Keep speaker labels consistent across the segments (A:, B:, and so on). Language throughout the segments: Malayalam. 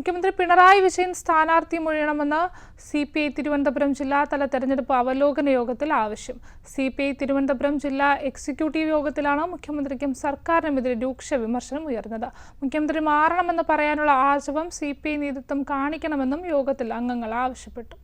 A: മുഖ്യമന്ത്രി പിണറായി വിജയൻ സ്ഥാനാർത്ഥി മൊഴിയണമെന്ന് സി പി ഐ തിരുവനന്തപുരം ജില്ലാതല തെരഞ്ഞെടുപ്പ് അവലോകന യോഗത്തിൽ ആവശ്യം. സി പി ഐ തിരുവനന്തപുരം ജില്ലാ എക്സിക്യൂട്ടീവ് യോഗത്തിലാണ് മുഖ്യമന്ത്രിക്കും സർക്കാരിനുമെതിരെ രൂക്ഷ വിമർശനം ഉയർന്നത്. മുഖ്യമന്ത്രി മാറണമെന്ന് പറയാനുള്ള ആശവം സി പി ഐ നേതൃത്വം കാണിക്കണമെന്നും യോഗത്തിൽ അംഗങ്ങൾ ആവശ്യപ്പെട്ടു.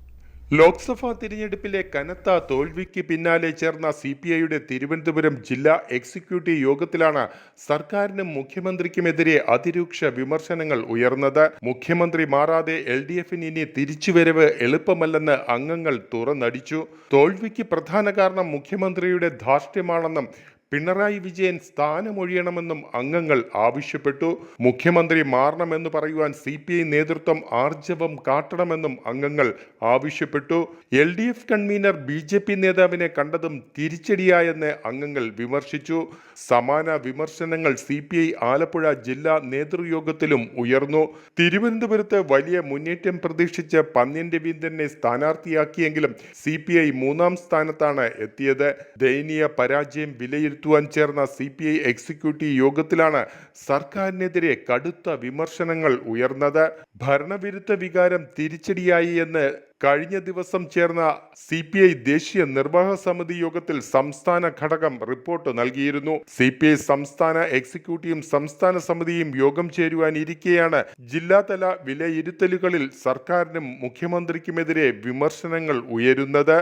B: ലോക്സഭാ തിരഞ്ഞെടുപ്പിലെ കനത്ത തോൽവിക്ക് പിന്നാലെ ചേർന്ന സി പി ഐയുടെ തിരുവനന്തപുരം ജില്ലാ എക്സിക്യൂട്ടീവ് യോഗത്തിലാണ് സർക്കാരിനും മുഖ്യമന്ത്രിക്കുമെതിരെ അതിരൂക്ഷ വിമർശനങ്ങൾ ഉയർന്നത്. മുഖ്യമന്ത്രി മാറാതെ എൽ ഡി എഫിന് ഇനി തിരിച്ചുവരവ് എളുപ്പമല്ലെന്ന് അംഗങ്ങൾ തുറന്നടിച്ചു. തോൽവിക്ക് പ്രധാന കാരണം മുഖ്യമന്ത്രിയുടെ ധാർഷ്ട്യമാണെന്നും പിണറായി വിജയൻ സ്ഥാനമൊഴിയണമെന്നും അംഗങ്ങൾ ആവശ്യപ്പെട്ടു. മുഖ്യമന്ത്രി മാറണമെന്ന് പറയുവാൻ സി പി ഐ നേതൃത്വം ആർജവം കാട്ടണമെന്നും അംഗങ്ങൾ ആവശ്യപ്പെട്ടു. L D F convener B J P നേതാവിനെ കണ്ടതും തിരിച്ചടിയായെന്ന് അംഗങ്ങൾ വിമർശിച്ചു. സമാന വിമർശനങ്ങൾ സി പി ഐ ആലപ്പുഴ ജില്ലാ നേതൃയോഗത്തിലും ഉയർന്നു. തിരുവനന്തപുരത്ത് വലിയ മുന്നേറ്റം പ്രതീക്ഷിച്ച് പന്ന്യൻ രവീന്ദ്രനെ സ്ഥാനാർത്ഥിയാക്കിയെങ്കിലും സി പി ഐ മൂന്നാം സ്ഥാനത്താണ് എത്തിയത്. ദയനീയ പരാജയം വിലയിരുത്തുവാൻ ചേർന്ന സി പി ഐ എക്സിക്യൂട്ടീവ് യോഗത്തിലാണ് സർക്കാരിനെതിരെ കടുത്ത വിമർശനങ്ങൾ ഉയർന്നത്. ഭരണവിരുദ്ധ വികാരം തിരിച്ചടിയായി എന്ന് കഴിഞ്ഞ ദിവസം ചേർന്ന സി പി ഐ ദേശീയ നിർവാഹക സമിതി യോഗത്തിൽ സംസ്ഥാന ഘടകം റിപ്പോർട്ട് നൽകിയിരുന്നു. സി പി ഐ സംസ്ഥാന എക്സിക്യൂട്ടീവും സംസ്ഥാന സമിതിയും യോഗം ചേരുവാനിരിക്കെയാണ് ജില്ലാതല വിലയിരുത്തലുകളിൽ സർക്കാരിനും മുഖ്യമന്ത്രിക്കുമെതിരെ വിമർശനങ്ങൾ ഉയരുന്നത്.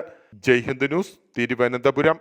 B: ജയ്ഹിന്ദ് ന്യൂസ് തിരുവനന്തപുരം.